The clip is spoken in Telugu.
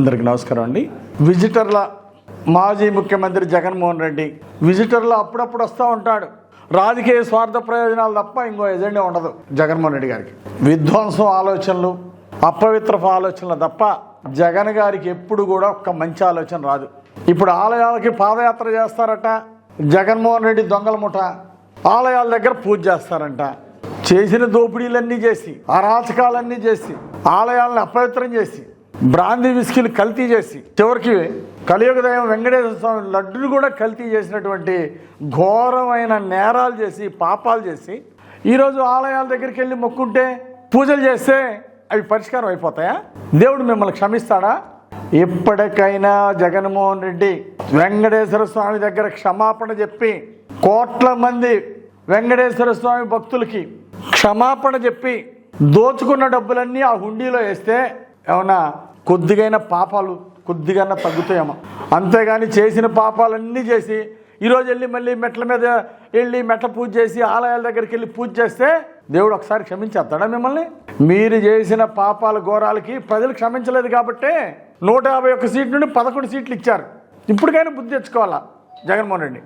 అందరికి నమస్కారం అండి. విజిటర్ల మాజీ ముఖ్యమంత్రి జగన్మోహన్ రెడ్డి విజిటర్లు అప్పుడప్పుడు వస్తూ ఉంటాడు. రాజకీయ స్వార్థ ప్రయోజనాలు తప్ప ఇంకో ఎజెండా ఉండదు జగన్మోహన్ రెడ్డి గారికి. విధ్వంసం ఆలోచనలు అపవిత్రపు ఆలోచనలు తప్ప జగన్ గారికి ఎప్పుడు కూడా ఒక్క మంచి ఆలోచన రాదు. ఇప్పుడు ఆలయాలకి పాదయాత్ర చేస్తారట జగన్మోహన్ రెడ్డి దొంగల ముఠ. ఆలయాల దగ్గర పూజ చేస్తారంట. చేసిన దోపిడీలన్నీ చేసి అరాచకాలన్నీ చేసి ఆలయాలను అపవిత్రం చేసి బ్రాందీ విస్కీలు కల్తీ చేసి చివరికి కలియుగదయం వెంకటేశ్వర స్వామి లడ్డును కూడా కల్తీ చేసినటువంటి ఘోరమైన నేరాలు చేసి పాపాలు చేసి ఈరోజు ఆలయాల దగ్గరికి వెళ్ళి మొక్కుంటే పూజలు చేస్తే అవి పరిష్కారం అయిపోతాయా? దేవుడు మిమ్మల్ని క్షమిస్తాడా? ఎప్పటికైనా జగన్మోహన్ రెడ్డి వెంకటేశ్వర స్వామి దగ్గర క్షమాపణ చెప్పి కోట్ల మంది వెంకటేశ్వర స్వామి భక్తులకి క్షమాపణ చెప్పి దోచుకున్న డబ్బులన్నీ ఆ హుండీలో వేస్తే ఏమన్నా కొద్దిగైన పాపాలు కొద్దిగా తగ్గుతాయేమో. అంతేగాని చేసిన పాపాలన్నీ చేసి ఈరోజు వెళ్ళి మళ్ళీ మెట్ల మీద వెళ్ళి మెట్ల పూజ చేసి ఆలయాల దగ్గరికి వెళ్ళి పూజ చేస్తే దేవుడు ఒకసారి క్షమించేస్తాడా మిమ్మల్ని? మీరు చేసిన పాపాల ఘోరాలకి ప్రజలు క్షమించలేదు కాబట్టి నూట యాభై ఒక్క సీట్ నుండి పదకొండు సీట్లు ఇచ్చారు. ఇప్పటికైనా బుద్ధి తెచ్చుకోవాలా? జగన్మోహన్ రెడ్డి.